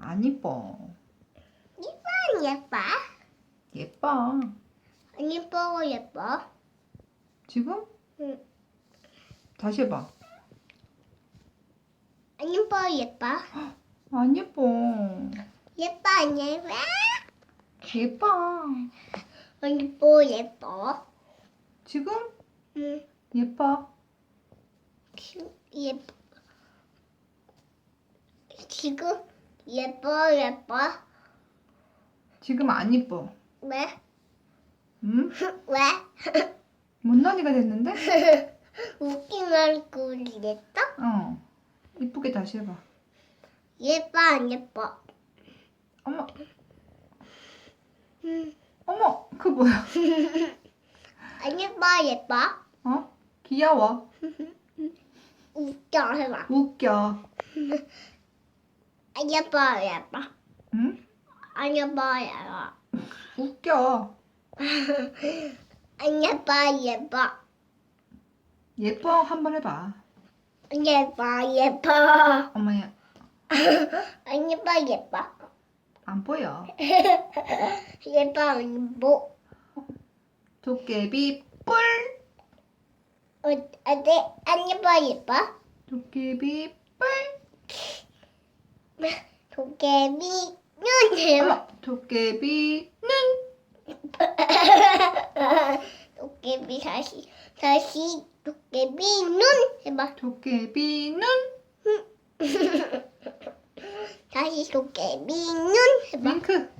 안 이뻐. 이뻐 예뻐? 예뻐. 안 예뻐 예뻐? 지금? 응. 다시 해봐. 안 예뻐 예뻐? 안 예뻐. 예뻐 안 예뻐? 예뻐. 안 예뻐 예뻐? 지금? 응. 예뻐. 예뻐. 지금 예뻐 예뻐? 지금 안 이뻐. 왜? 응? 왜? 못난이가 됐는데? 웃긴 얼굴이 됐어? 어. 이쁘게 다시 해봐. 예뻐 안 예뻐? 어머, 응. 어머, 그 뭐야? 안 예뻐 예뻐? 어? 귀여워. 웃겨 해봐. 웃겨. 안 예뻐 예뻐? 응? 안 예뻐 예뻐? 웃겨. 안 예뻐 예뻐? 예뻐 한번 해봐. 안 예뻐 예뻐? 엄마야, 안 예뻐 예뻐? 안 보여. 예뻐 안 예뻐? 도깨비 뿔. 어, 어디 안 예뻐 예뻐? 도깨비 뿔. 도깨비 눈. 어머, 도깨비 눈. 도깨비 다시 다시 도깨비 눈 해봐. 도깨비 눈. 다시 도깨비 눈 해봐. 윙크.